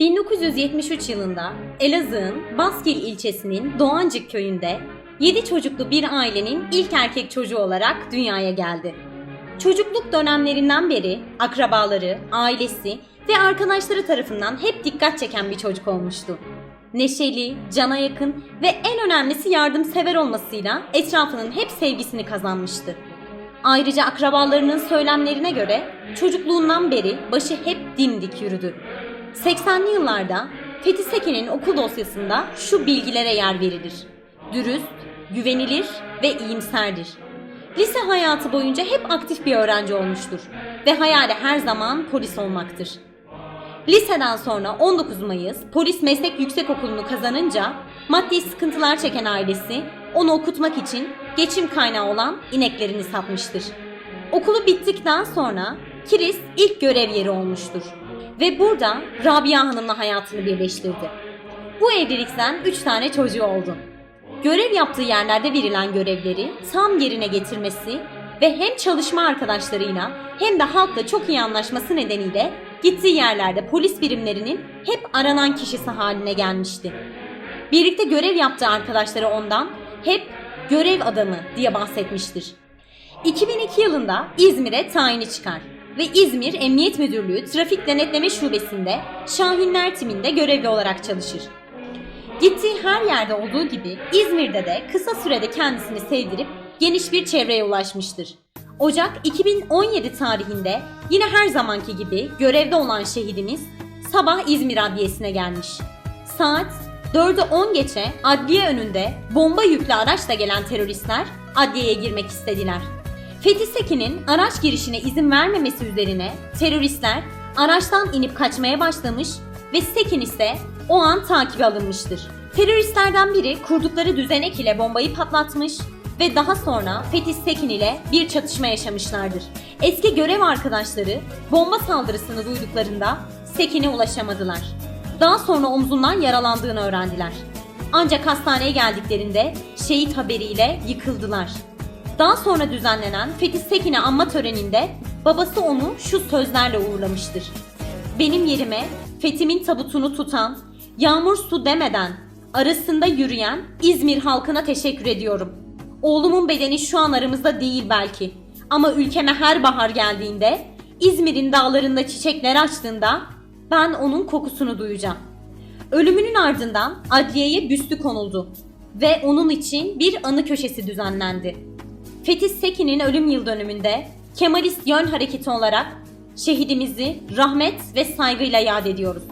1973 yılında Elazığ'ın Baskil ilçesinin Doğancık köyünde 7 çocuklu bir ailenin ilk erkek çocuğu olarak dünyaya geldi. Çocukluk dönemlerinden beri akrabaları, ailesi ve arkadaşları tarafından hep dikkat çeken bir çocuk olmuştu. Neşeli, cana yakın ve en önemlisi yardımsever olmasıyla etrafının hep sevgisini kazanmıştı. Ayrıca akrabalarının söylemlerine göre çocukluğundan beri başı hep dimdik yürüdü. 80'li yıllarda Fethi Sekin'in okul dosyasında şu bilgilere yer verilir. Dürüst, güvenilir ve iyimserdir. Lise hayatı boyunca hep aktif bir öğrenci olmuştur ve hayali her zaman polis olmaktır. Liseden sonra 19 Mayıs Polis Meslek Yüksekokulu'nu kazanınca maddi sıkıntılar çeken ailesi onu okutmak için geçim kaynağı olan ineklerini satmıştır. Okulu bittikten sonra Kiris ilk görev yeri olmuştur ve burada Rabia Hanım'la hayatını birleştirdi. Bu evlilikten 3 tane çocuğu oldu. Görev yaptığı yerlerde verilen görevleri tam yerine getirmesi ve hem çalışma arkadaşlarıyla hem de halkla çok iyi anlaşması nedeniyle gittiği yerlerde polis birimlerinin hep aranan kişisi haline gelmişti. Birlikte görev yaptığı arkadaşları ondan hep görev adamı diye bahsetmiştir. 2002 yılında İzmir'e tayini çıkar ve İzmir Emniyet Müdürlüğü Trafik Denetleme Şubesi'nde Şahinler timinde görevli olarak çalışır. Gittiği her yerde olduğu gibi İzmir'de de kısa sürede kendisini sevdirip geniş bir çevreye ulaşmıştır. Ocak 2017 tarihinde yine her zamanki gibi görevde olan şehidimiz sabah İzmir Adliyesi'ne gelmiş. Saat 4'ü 10 geçe adliye önünde bomba yüklü araçla gelen teröristler adliyeye girmek istediler. Fethi Sekin'in araç girişine izin vermemesi üzerine teröristler araçtan inip kaçmaya başlamış ve Sekin ise o an takibe alınmıştır. Teröristlerden biri kurdukları düzenek ile bombayı patlatmış ve daha sonra Fethi Sekin ile bir çatışma yaşamışlardır. Eski görev arkadaşları bomba saldırısını duyduklarında Sekin'e ulaşamadılar. Daha sonra omzundan yaralandığını öğrendiler. Ancak hastaneye geldiklerinde şehit haberiyle yıkıldılar. Daha sonra düzenlenen Fethi Sekin'e anma töreninde babası onu şu sözlerle uğurlamıştır. Benim yerime Fethi'min tabutunu tutan, yağmur su demeden arasında yürüyen İzmir halkına teşekkür ediyorum. Oğlumun bedeni şu an aramızda değil belki. Ama ülkeme her bahar geldiğinde, İzmir'in dağlarında çiçekler açtığında ben onun kokusunu duyacağım. Ölümünün ardından adliyeye büstü konuldu ve onun için bir anı köşesi düzenlendi. Fethi Sekin'in ölüm yıl dönümünde Kemalist yön hareketi olarak şehidimizi rahmet ve saygıyla yad ediyoruz.